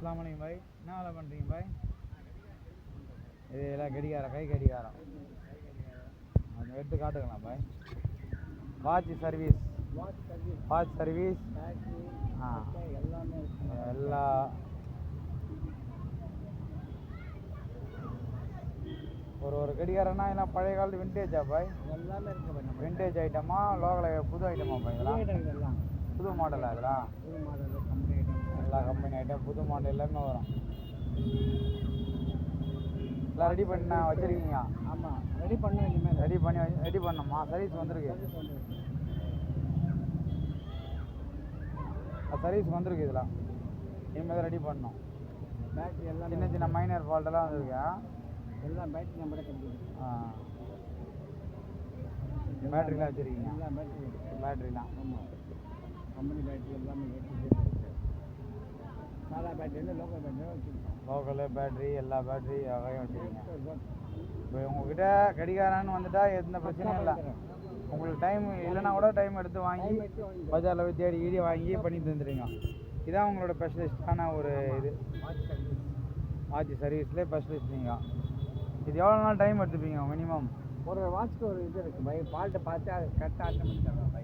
அஸ்லாம் வலைக்கம் பாய் என்ன வேலை பண்ணுறீங்க பாய். இது எல்லாம் கடிகாரம் கை கடிகாரம். அது எடுத்து காட்டுங்களா பாய். வாட்ச் சர்வீஸ் வாட்ச் சர்வீஸ் ஆ. எல்லாமே எல்லா ஒரு ஒரு கடிகாரம்னா எல்லாம் பழைய காலத்து விண்டேஜா பாய்? எல்லாமே இருக்கு விண்டேஜ் ஐட்டமா லோக்கல் புது ஐட்டமா பாய் புது மாடலா இதெல்லாம்? புது மாடல் கம்பெனி கம்பெனி ஐட்டம் புது மாடல் எல்லாமே வரும். எல்லாம் ரெடி பண்ண வச்சிருக்கீங்க ஆமாம் ரெடி பண்ண இனிமேல். ரெடி பண்ணி ரெடி பண்ணோமா சர்வீஸ் வந்திருக்கு. சர்வீஸ் வந்து சர்வீஸ் வந்திருக்கு இதெல்லாம் இனிமேல் தான் ரெடி பண்ணோம் பேட்டரி எல்லாமே சின்ன சின்ன மைனர் ஃபால்ட்டெல்லாம் வந்திருக்கு? எல்லாம் பேட்டரி நம்மளே கம்பெனி ஆ. பேட்டரிலாம் வச்சுருக்கீங்க பேட்டரிலாம் ஆமாம் கம்பெனி பேட்டரி எல்லாமே ஏற்றி இருக்கு சாதா பேட்டரி லோக்கல் பேட்டரி எல்லா பேட்டரி வகையும் வச்சுருக்கீங்க இப்போ உங்ககிட்ட கடிகாரன்னு வந்துட்டா எந்த பிரச்சனையும் இல்லை. உங்களுக்கு டைம் இல்லைன்னா கூட டைம் எடுத்து வாங்கி பஜாரில் போய் தேடி கீடி வாங்கி பண்ணி தந்துடுங்க இதான் உங்களோட ஸ்பெஷலிஸ்டான ஒரு இது. வாட்ச் சர்வீஸ் வாட்ச் சர்வீஸ்லேயே ஸ்பெஷலிஸ்ட் நீங்கள் இது எவ்வளோ நாள் டைம் எடுத்துப்பீங்க மினிமம் ஒரு வாட்ச்க்கு ஒரு இது இருக்குது பை ஃபால்ட்டை பார்த்து அது கரெக்டாக அட்டன் பண்ணி தரோம் பை.